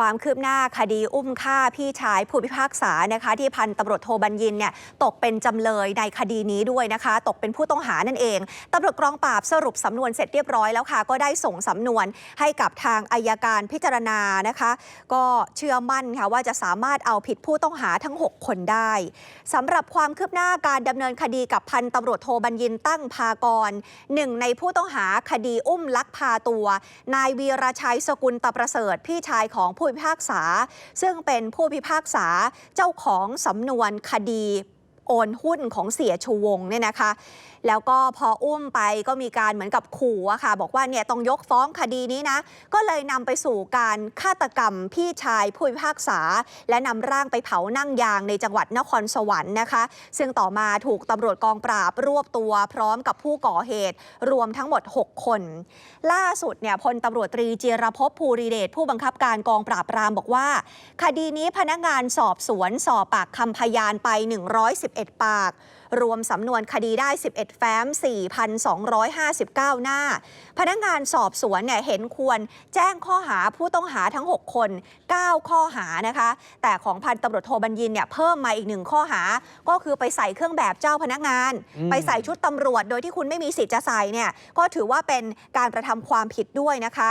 ความคืบหน้าคดีอุ้มฆ่าพี่ชายผู้พิพากษานะคะ ที่พันตำรวจโทบัญญินเนี่ยตกเป็นจำเลยในคดีนี้ด้วยนะคะ ตกเป็นผู้ต้องหานั่นเองตำรวจกองปราบสรุปสำนวนเสร็จเรียบร้อยแล้วค่ะ ก็ได้ส่งสำนวนให้กับทางอายการพิจารณานะคะ ก็เชื่อมั่นค่ะว่าจะสามารถเอาผิดผู้ต้องหาทั้ง 6 คนได้สำหรับความคืบหน้าการดำเนินคดีกับพันตำรวจโทบัญญินตั้งพากรหนึ่งในผู้ต้องหาคดีอุ้มลักพาตัว นายวีรชัยสกุลตะประเสริฐพี่ชายของผูู้้พิพากษา ซึ่งเป็นผู้พิพากษาเจ้าของสำนวนคดี โอนหุ้นของเสียชูวงเนี่ยนะคะ แล้วก็พออุ้มไปก็มีการเหมือนกับขู่อะค่ะ บอกว่าเนี่ยต้องยกฟ้องคดีนี้นะ ก็เลยนำไปสู่การฆาตกรรมพี่ชายผู้พิพากษา และนำร่างไปเผานั่งยางในจังหวัดนครสวรรค์นะคะ ซึ่งต่อมาถูกตำรวจกองปราบรวบตัวพร้อมกับผู้ก่อเหตุ รวมทั้งหมด 6 คน ล่าสุดเนี่ยพลตำรวจตรีเจีรภพภูริเดชผู้บังคับการกองปราบปรามบอกว่า คดีนี้พนักงานสอบสวนสอบปากคำพยานไป111 ปาก รวมสำนวนคดีได้ 11 แฟ้ม 4,259 หน้า พนักงานสอบสวนเนี่ยเห็นควรแจ้งข้อหาผู้ต้องหาทั้ง 6 คน 9 ข้อหานะคะ แต่ของพันตำรวจโทบัญญินเนี่ยเพิ่มมาอีกหนึ่งข้อหา ก็คือไปใส่เครื่องแบบเจ้าพนักงานอืมไปใส่ชุดตำรวจ โดยที่คุณไม่มีสิทธิ์จะใส่เนี่ยก็ถือว่าเป็นการกระทำความผิดด้วยนะคะ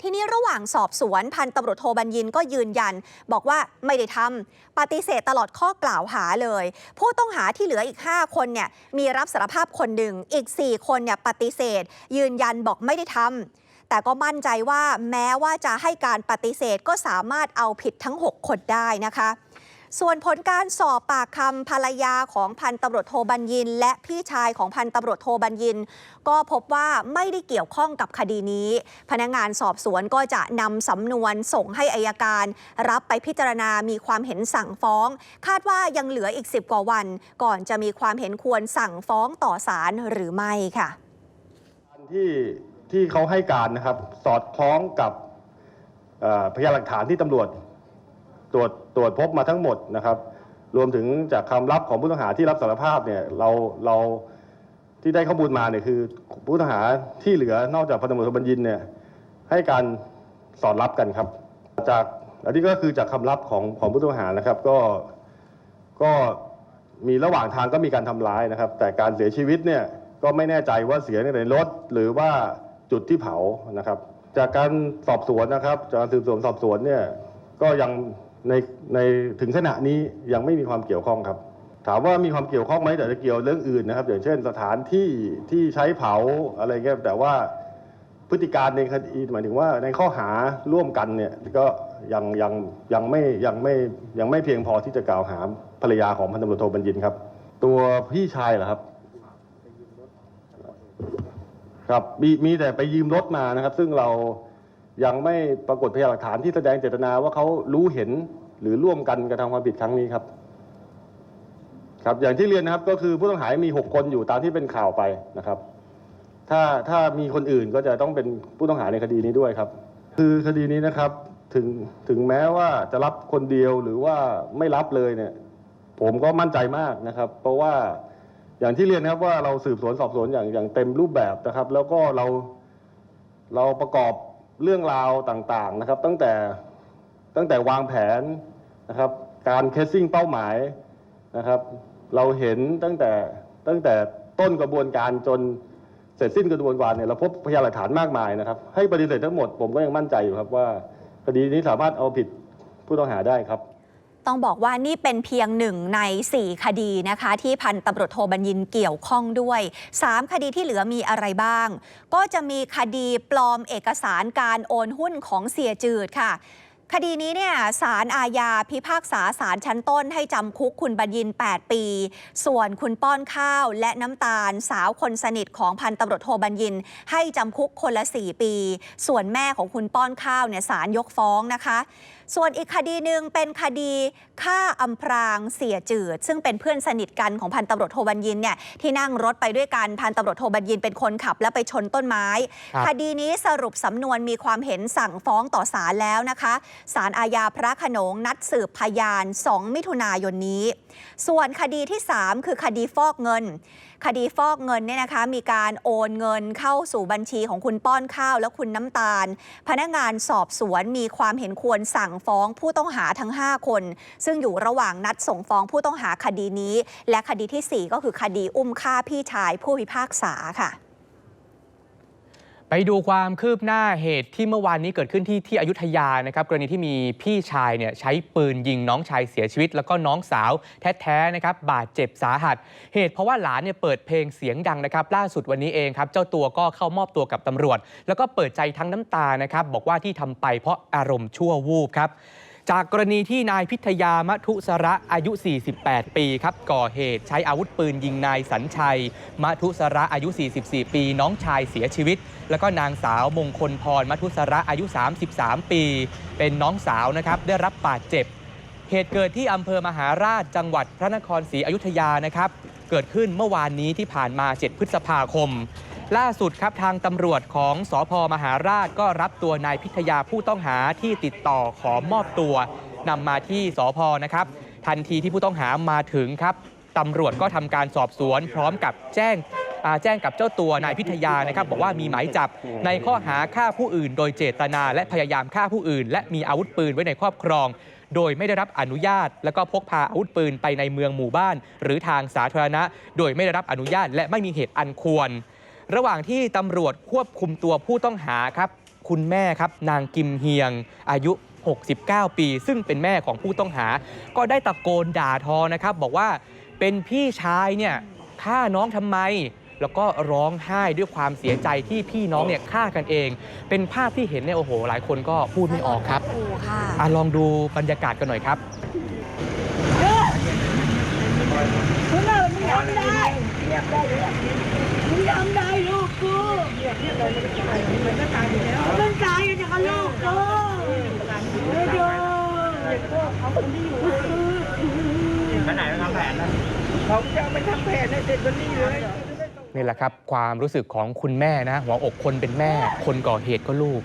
ทีนี้ระหว่างสอบสวนพันตำรวจโทบัญญินก็ยืนยัน บอกว่าไม่ได้ทำปฏิเสธตลอดข้อกล่าวหาเลย ผู้ต้องหาที่เหลืออีก 5 คนเนี่ยมีรับสารภาพคนหนึ่งอีก 4 คนเนี่ยปฏิเสธ ยืนยันบอกไม่ได้ทำแต่ก็มั่นใจว่าแม้ว่าจะให้การปฏิเสธก็สามารถเอาผิดทั้ง 6 คนได้นะคะ ส่วนผลการสอบปากคำภรรยาของพันตำรวจโทบัญญิน และพี่ชายของพันตำรวจโทบัญญิน ก็พบว่าไม่ได้เกี่ยวข้องกับคดีนี้ พนักงานสอบสวนก็จะนำสำนวนส่งให้อายการ รับไปพิจารณามีความเห็นสั่งฟ้อง คาดว่ายังเหลืออีก 10 กว่าวัน ก่อนจะมีความเห็นควรสั่งฟ้องต่อศาลหรือไม่ค่ะที่ที่เขาให้การนะครับ สอดคล้องกับพยานหลักฐานที่ตำรวจ ตรวจตรวจพบมาทั้งหมดนะครับ รวมถึงจากคำรับของผู้ต้องหาที่รับสารภาพเนี่ยเราเราที่ได้ข้อมูลมาเนี่ยคือผู้ต้องหาที่เหลือนอกจากพันตำรวจโทบัญญินเนี่ยให้การสอดรับกันครับ จากอันนี้ก็คือจากคำรับของของผู้ต้องหานะครับ ก็ก็มีระหว่างทางก็มีการทำร้ายนะครับ แต่การเสียชีวิตเนี่ยก็ไม่แน่ใจว่าเสียในรถหรือว่าจุดที่เผานะครับ จากการสอบสวนนะครับ จากการสืบสวนสอบสวนเนี่ยก็ยัง ในในถึงขณะนี้ยังไม่มีความเกี่ยวข้องครับ ถามว่ามีความเกี่ยวข้องไหมแต่จะเกี่ยวเรื่องอื่นนะครับ อย่างเช่นสถานที่ที่ใช้เผาอะไรเงี้ยแต่ว่าพฤติการในคดีหมายถึงว่าในข้อหาร่วมกันเนี่ยก็ยังยังยังไม่ยังไม่ยังไม่เพียงพอที่จะกล่าวหาภรรยาของพันตำรวจโทบัญญินครับ ตัวพี่ชายเหรอครับ ครับมีมีแต่ไปยืมรถมานะครับ ซึ่งเรา ยังไม่ปรากฏพยานหลักฐานที่แสดงเจตนาว่าเขารู้เห็นหรือร่วมกันกระทำความผิดครั้งนี้ครับ ครับอย่างที่เรียนนะครับก็คือผู้ต้องหามี 6 คนอยู่ตามที่เป็นข่าวไปนะครับ ถ้าถ้ามีคนอื่นก็จะต้องเป็นผู้ต้องหาในคดีนี้ด้วยครับ คือคดีนี้นะครับถึงถึงแม้ว่าจะรับคนเดียวหรือว่าไม่รับเลยเนี่ย ผมก็มั่นใจมากนะครับ เพราะว่าอย่างที่เรียนนะครับว่าเราสืบสวนสอบสวนอย่างอย่างเต็มรูปแบบนะครับ แล้วก็เราเราประกอบ เรื่องราวต่างๆนะครับ ตั้งแต่ตั้งแต่วางแผนนะครับ การเคสซิ่งเป้าหมายนะครับ เราเห็นตั้งแต่ตั้งแต่ต้นกระบวนการจนเสร็จสิ้นกระบวนการเนี่ยเราพบพยานหลักฐานมากมายนะครับ ให้ปฏิเสธทั้งหมดผมก็ยังมั่นใจอยู่ครับว่าคดีนี้สามารถเอาผิดผู้ต้องหาได้ครับ ต้องบอกว่านี่เป็นเพียงหนึ่งใน 4 คดีนะคะ ที่พันตำรวจโทบัญญินเกี่ยวข้องด้วย 3 คดีที่เหลือมีอะไรบ้าง ก็จะมีคดีปลอมเอกสารการโอนหุ้นของเสียจืดค่ะคดีนี้เนี่ยสารอาญาพิพากษาสารชั้นต้นให้จำคุกคุณบัญญิน 8 ปี ส่วนคุณป้อนข้าวและน้ำตาลสาวคนสนิทของพันตำรวจโทบัญญิน ให้จำคุกคนละ 4 ปี ส่วนแม่ของคุณป้อนข้าวเนี่ยสารยกฟ้องนะคะ ส่วนอีกคดีหนึ่งเป็นคดีฆ่าอำพรางเสียจืด ซึ่งเป็นเพื่อนสนิทกันของพันตำรวจโทบัญญินเนี่ยที่นั่งรถไปด้วยกันพันตำรวจโทบัญญินเป็นคนขับ แล้วไปชนต้นไม้ครับคดีนี้สรุปสำนวนมีความเห็นสั่งฟ้องต่อศาลแล้วนะคะศาลอาญาพระโขนงนัดสืบพยาน 2 มิถุนายนนี้ ส่วนคดีที่ 3 คือคดีฟอกเงิน คดีฟอกเงินเนี่ยนะคะมีการโอนเงินเข้าสู่บัญชีของคุณป้อนข้าวและคุณน้ำตาล พนักงานสอบสวนมีความเห็นควรสั่งฟ้องผู้ต้องหาทั้ง 5 คน ซึ่งอยู่ระหว่างนัดส่งฟ้องผู้ต้องหาคดีนี้ และคดีทีสี่4 ก็คือคดีอุ้มฆ่าพี่ชายผู้พิพากษาค่ะ ไปดูความคืบหน้าเหตุที่เมื่อวานนี้เกิดขึ้นที่ที่อยุธยานะครับกรณีที่มีพี่ชายเนี่ยใช้ปืนยิงน้องชายเสียชีวิต แล้วก็น้องสาวแท้ๆนะครับบาดเจ็บสาหัส เหตุเพราะว่าหลานเนี่ยเปิดเพลงเสียงดังนะครับ ล่าสุดวันนี้เองครับเจ้าตัวก็เข้ามอบตัวกับตำรวจ แล้วก็เปิดใจทั้งน้ำตานะครับบอกว่าที่ทำไปเพราะอารมณ์ชั่ววูบครับ จากกรณีที่นายพิทยามะทุสระอายุ 48 ปีครับก่อเหตุใช้อาวุธปืนยิงนายสัญชัยมะทุสระอายุ 44 ปี น้องชายเสียชีวิต แล้วก็นางสาวมงคลพรมะทุสระอายุ 33 ปี เป็นน้องสาวนะครับได้รับบาดเจ็บ เหตุเกิดที่อำเภอมหาราชจังหวัดพระนครศรีอยุธยานะครับเกิดขึ้นเมื่อวานนี้ที่ผ่านมา 7 พฤษภาคม ล่าสุดครับทางตำรวจของสอพมหาราชก็รับตัวนายพิทยาผู้ต้องหาที่ติดต่อขอมอบตัวนำมาที่สอพนะครับ ทันทีที่ผู้ต้องหามาถึงครับตำรวจก็ทำการสอบสวน พร้อมกับแจ้งแจ้งกับเจ้าตัวนายพิทยานะครับ บอกว่ามีหมายจับในข้อหาฆ่าผู้อื่น โดยเจตนาและพยายามฆ่าผู้อื่น และมีอาวุธปืนไว้ในครอบครอง โดยไม่ได้รับอนุญาต แล้วก็พกพาอาวุธปืนไปในเมืองหมู่บ้าน หรือทางสาธารณะ โดยไม่ได้รับอนุญาต และไม่มีเหตุอันควร ระหว่างที่ตำรวจควบคุมตัวผู้ต้องหาครับ คุณแม่ครับนางกิมเฮียง อายุ 69 ปี ซึ่งเป็นแม่ของผู้ต้องหา ก็ได้ตะโกนด่าทอนะครับ บอกว่าเป็นพี่ชายเนี่ยฆ่าน้องทำไม แล้วก็ร้องไห้ด้วยความเสียใจที่พี่น้องเนี่ยฆ่ากันเอง เป็นภาพที่เห็นเนี่ยโอ้โห หลายคนก็พูดไม่ออกครับโอ้ค่ะอะลองดูบรรยากาศกันหน่อยครับมึงอะมึงทำได้มึงทำได้ลูกกู มันตายอยู่แล้วมันตายอยู่กับลูกกูไม่ดูเขาคนที่อยู่ไปไหนไปทำแผนนะเขาจะไปทำแผนในเด็กคนนี้เลยนี่แหละครับความรู้สึกของคุณแม่นะหัวอกคนเป็นแม่ คนก่อเหตุก็ลูก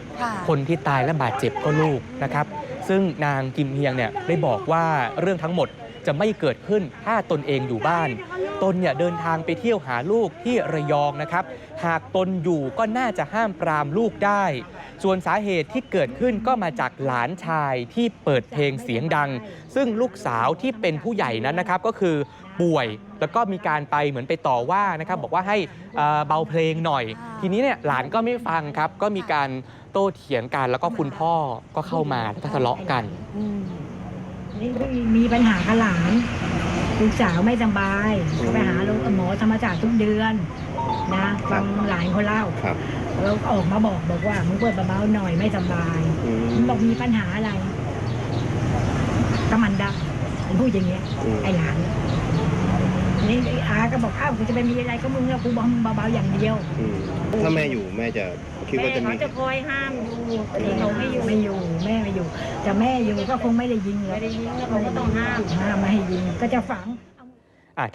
คนที่ตายและบาดเจ็บก็ลูกนะครับ ซึ่งนางกิมเฮียงเนี่ยได้บอกว่าเรื่องทั้งหมด จะไม่เกิดขึ้นถ้าตนเองอยู่บ้าน ตนเนี่ยเดินทางไปเที่ยวหาลูกที่ระยองนะครับ หากตนอยู่ก็น่าจะห้ามปรามลูกได้ ส่วนสาเหตุที่เกิดขึ้นก็มาจากหลานชายที่เปิดเพลงเสียงดัง ซึ่งลูกสาวที่เป็นผู้ใหญ่นั้นนะครับก็คือป่วยแล้วก็มีการไปเหมือนไปต่อว่านะครับบอกว่าให้เบาเพลงหน่อย ทีนี้เนี่ยหลานก็ไม่ฟังครับ ก็มีการโต้เถียงกันแล้วก็คุณพ่อก็เข้ามาแล้วก็ทะเลาะกันอื นี่มีปัญหากับหลานลูกสาวไม่สบายเขาไปหาโรงหมอธรรมศาสตร์ทุกเดือนนะฟังหลานเขาเล่าครับแล้วออกมาบอกบอกว่ามึงเปิดเบาๆหน่อยไม่สบายมึงบอกมีปัญหาอะไรก็มันได้มันพูดอย่างเงี้ยไอ้หลาน นี่ไอ้อาก็บอกอ้าวกูจะไปมีอะไรก็มึงแล้วกูบอกมึงเบาๆอย่างเดียวอืมถ้าแม่อยู่แม่จะคิดแม่ว่าจะมีเขาจะคอยห้ามอยู่แต่เขาไม่อยู่ไม่อยู่แม่ไม่อยู่ แต่แม่อยู่ก็คงไม่ได้ยิงไม่ได้ยิงแล้วเขาก็ต้องห้าม ห้ามไม่ให้ยิงก็จะฝังอะ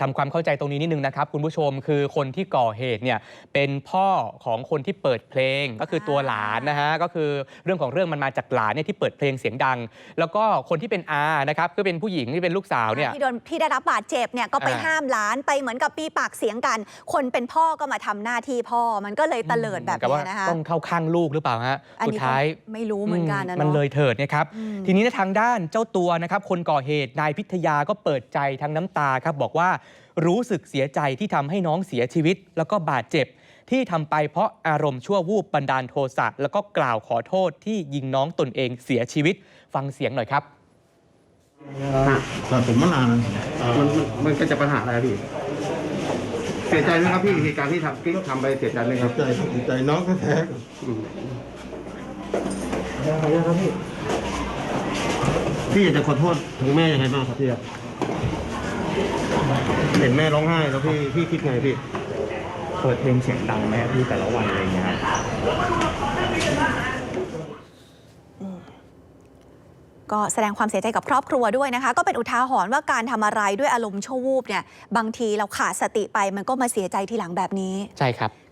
ทำความเข้าใจตรงนี้นิดนึงนะครับคุณผู้ชมคือคนที่ก่อเหตุเนี่ยเป็นพ่อของคนที่เปิดเพลงก็คือตัวหลานนะฮะก็คือเรื่องของเรื่องมันมาจากหลานเนี่ยที่เปิดเพลงเสียงดัง แล้วก็คนที่เป็นอานะครับก็เป็นผู้หญิงที่เป็นลูกสาวเนี่ยที่โดนที่ได้รับบาดเจ็บเนี่ยก็ไปอ่าห้ามหลานไปเหมือนกับปีปากเสียงกัน คนเป็นพ่อก็มาทำหน้าที่พ่อมันก็เลยเตลิดแบบเหมือนกับนี้ว่านะคะต้องเข้าข้างลูกหรือเปล่าฮะอันสุดนี้ก็ท้ายไม่รู้เหมือนกันนะมันเนาะเลยเถิดนะครับอืมทีนี้ทางด้านเจ้าตัวนะครับคนก่อเหตุนายพิทยาก็เปิดใจทั้งน้ำตาครับบอกว่ารู้สึกเสียใจที่ทำให้น้องเสียชีวิต แล้วก็บาดเจ็บ ที่ทำไปเพราะอารมณ์ชั่ววูบบันดาลโทสะแล้วก็กล่าวขอโทษที่ยิงน้องตนเองเสียชีวิต ฟังเสียงหน่อยครับสะสมมานานมันมันมันก็จะปัญหาอะไรครับพี่ เสียใจไหมครับพี่เหตุการณ์ที่ทำที่ทำไปเสียใจไหมครับใจใจน้องแท้อืมๆครับพี่พี่อยากจะขอโทษถึงแม่ยังไงบ้างครับพี่ครับ เห็นแม่ร้องไห้แล้วพี่พี่คิดไงพี่ เปิดเพลงเสียงดังไหมพี่แต่ละวันอะไรอย่างเงี้ยครับก็แสดงความเสียใจกับครอบครัวด้วยนะคะ ก็เป็นอุทาหรณ์ว่าการทำอะไรด้วยอารมณ์ชั่ววูบเนี่ยบางทีเราขาดสติไปมันก็มาเสียใจทีหลังแบบนี้ ใช่ครับ